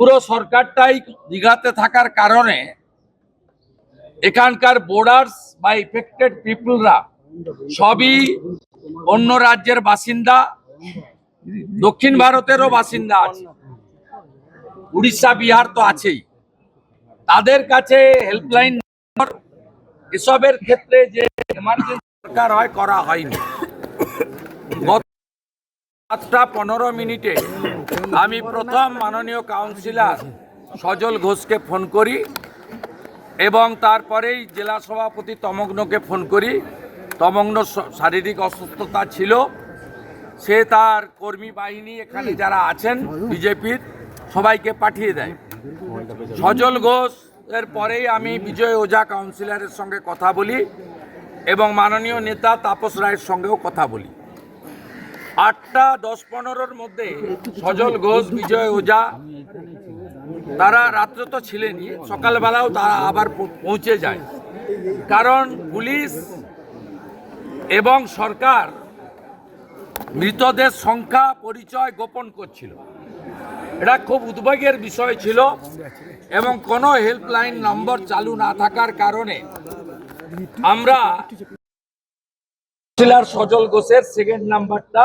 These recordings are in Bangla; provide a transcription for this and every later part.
পুরো সরকারটাই দীঘাতে থাকার কারণে এখানকার বোর্ডার্স বা ইফেক্টেড পিপুলরা সবই অন্য রাজ্যের বাসিন্দা, দক্ষিণ ভারতেরও বাসিন্দা আছে। উড়িষ্যা, বিহার তো আছেই। তাদের কাছে হেল্পলাইন এসবের ক্ষেত্রে যে দরকার হয়, করা হয়নি। গত পনেরো মিনিটে আমি প্রথম মাননীয় কাউন্সিলর সজল ঘোষকে ফোন করি এবং তারপরেই জেলা সভাপতি তমগ্নকে ফোন করি। তমগ্ন শারীরিক অসুস্থতা ছিল। সে তার কর্মী বাহিনী এখানে যারা আছেন, বিজেপির, সবাইকে পাঠিয়ে দেয়। সজল ঘোষ এর পরেই আমি বিজয় ওঝা কাউন্সিলরের সঙ্গে কথা বলি এবং মাননীয় নেতা তাপস রায়ের সঙ্গেও কথা বলি। আটটা দশ পনেরোর মধ্যে সজল ঘোষ, বিজয় ওঝা, তারা রাত্রে তো ছিলেনই, সকালবেলাও তারা আবার পৌঁছে যায়। কারণ পুলিশ এবং সরকার মৃতদের সংখ্যা, পরিচয় গোপন করছিল। এটা খুব উদ্বেগের বিষয় ছিল এবং কোনো হেল্পলাইন নম্বর চালু না থাকার কারণে আমরা কাউন্সিলর সজল ঘোষের সেকেন্ড নাম্বারটা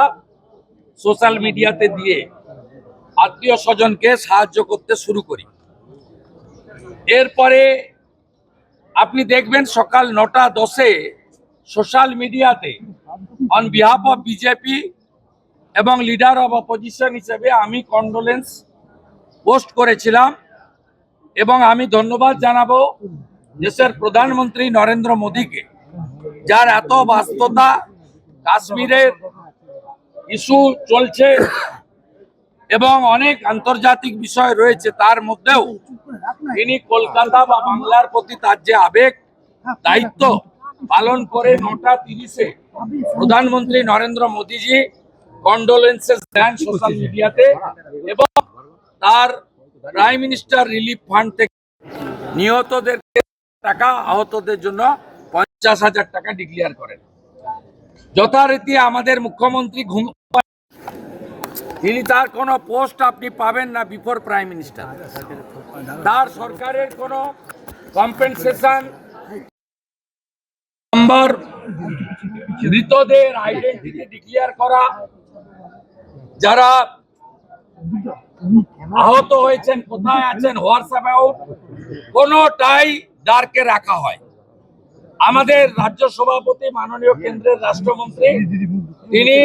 সোশ্যাল মিডিয়াতে দিয়ে আত্মীয় স্বজনকে সাহায্য করতে শুরু করি। এরপরে আপনি দেখবেন সকাল নটা দশে সোশ্যাল মিডিয়াতে অন বিহাফ অফ বিজেপি এবং লিডার অফ অপোজিশন হিসেবে আমি কন্ডোলেন্স পোস্ট করেছিলাম এবং আমি ধন্যবাদ জানাব দেশের প্রধানমন্ত্রী নরেন্দ্র মোদীকে, যার এত ব্যস্ততা কাশ্মীরের ইস্যু চলছে এবং অনেক আন্তর্জাতিক বিষয় রয়েছে, তার মধ্যেও তিনি কলকাতা বা বাংলার প্রতি তার যে আবেগ, দায়িত্ব পালন করে নটা তিরিশে প্রধানমন্ত্রী নরেন্দ্র মোদীজি কন্ডোলেন্সেস দেন সোশ্যাল মিডিয়াতে এবং তার প্রাইম মিনিস্টার রিলিফ ফান্ড থেকে নিহতদের টাকা, আহতদের জন্য পঞ্চাশ হাজার টাকা ডিক্লেয়ার করেন। যথারীতি আমাদের মুখ্যমন্ত্রী ঘুম তিনি তার কোনো পোস্ট আপনি পাবেন না বিফোর প্রাইম মিনিস্টার। তার সরকারের কোনো কম্পেনসেশন নম্বর মৃতদের আইডেন্টিটি ডিক্লেয়ার করা, যারা আহত হয়েছেন, কোথায় আছেন হোয়াটসঅ্যাপ কোনোটাই ডার্কে রাখা হয়। আমাদের রাজ্য সভাপতি মাননীয় কেন্দ্রের রাষ্ট্রমন্ত্রী, তিনি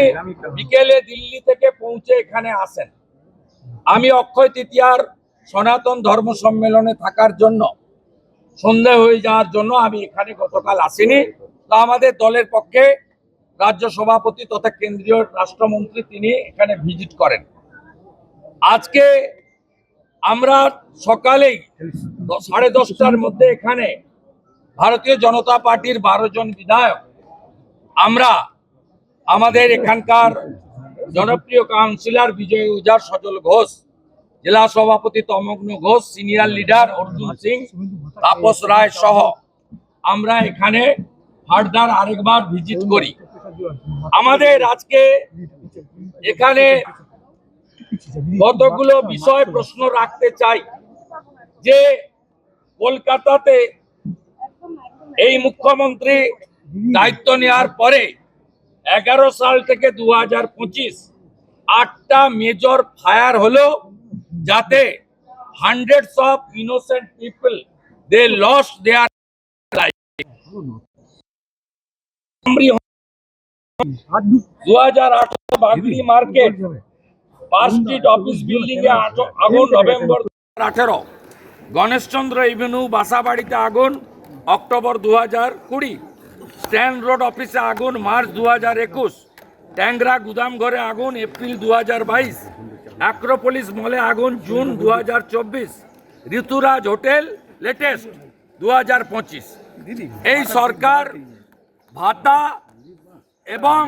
বিকেলে দিল্লি থেকে পৌঁছে এখানে আসেন। আমি অক্ষয় তৃতীয়ার সনাতন ধর্ম সম্মেলনে থাকার জন্য, সন্ধে হয়ে যাওয়ার জন্য আমি এখানে গতকাল আসিনি। তা আমাদের দলের পক্ষে রাজ্য সভাপতি তথা কেন্দ্রীয় রাষ্ট্রমন্ত্রী তিনি এখানে ভিজিট করেন। আজকে আমরা সকালেই সাড়ে দশটার মধ্যে এখানে ভারতীয় জনতা পার্টির বারো জন বিধায়ক। আমরা আমাদের এখানকার জনপ্রিয় কাউন্সিলর বিজয় উজার, সজল ঘোষ, জেলা সভাপতি তমগ্ন ঘোষ, সিনিয়র লিডার অর্জুন সিং, তাপস রায় সহ আমরা এখানে ফার্দার আরেকবার ভিজিট করি। আমাদের আজকে এখানে কতগুলো বিষয় প্রশ্ন রাখতে চাই যে কলকাতাতে এই মুখ্যমন্ত্রী দায়িত্ব নেওয়ার পরে এগারো সাল থেকে দু হাজার পঁচিশ আটটা মেজর ফায়ার হলো যাতে hundreds of innocent people they loss there দু হাজার আঠারো বাগড়ি মার্কেট স্ট্রিট অফিস আগুন নভেম্বর আঠেরো। গণেশচন্দ্র এভিনিউ বাসাবাড়িতে আগুন অক্টোবর দু হাজার কুড়ি। স্ট্যান্ড রোড অফিসে আগুন, মার্চ দু হাজার একুশ। ট্যাংরা গুদাম ঘরে আগুন, এপ্রিল দু হাজার বাইশ। অ্যাক্রোপলিস মলে আগুন, জুন দু হাজার চব্বিশ। ঋতুরাজ হোটেল লেটেস্ট দু হাজার পঁচিশ। এই সরকার ভাতা এবং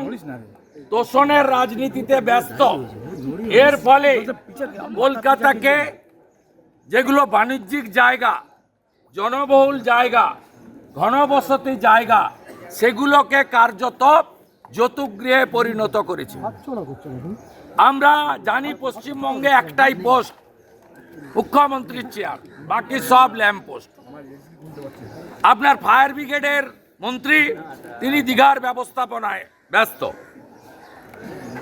তোষণের রাজনীতিতে ব্যস্ত। এর ফলে কলকাতাকে যেগুলো বাণিজ্যিক জায়গা জনবহুল জায়গা ঘনবসতি জায়গা সেগুলোকে কার্যত যতুগৃহে পরিণত করেছে। আমরা জানি পশ্চিমবঙ্গে একটাই পোস্ট মুখ্যমন্ত্রীর চেয়ার বাকি সব ল্যাম্প পোস্ট আপনার ফায়ার ব্রিগেডের মন্ত্রী তিনি দীঘার ব্যবস্থাপনায় ব্যস্ত।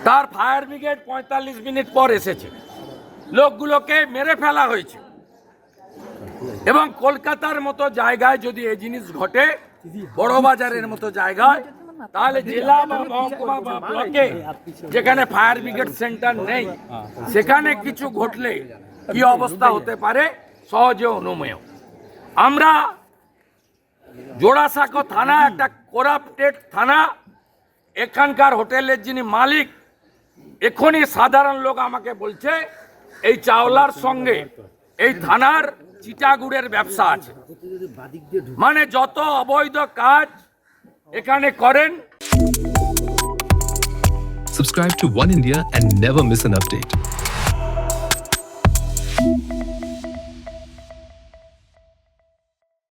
তার ফায়ার ব্রিগেড পঁয়তাল্লিশ মিনিট পর এসেছে। লোকগুলোকে মেরে ফেলা হয়েছে। এবং কলকাতার মতো জায়গায় যদি এই জিনিস ঘটে, বড় বাজারের মতো জায়গায়, তাহলে জেলা বা ব্লকে যেখানে ফায়ার ব্রিগেড সেন্টার নেই, সেখানে কিছু ঘটলে কি অবস্থা হতে পারে? সহজে অনুমেয়। আমরা জোড়াসাঁকো থানা, একটা করাপ্টেড থানা, এখানকার হোটেলের যিনি মালিক, এখনই সাধারণ লোক আমাকে বলছে, এই চাওলার সঙ্গে এই থানার চিটাগুড়ের ব্যবসা আছে মানে যত অবৈধ কাজ এখানে করেন Subscribe to One India and never miss an update.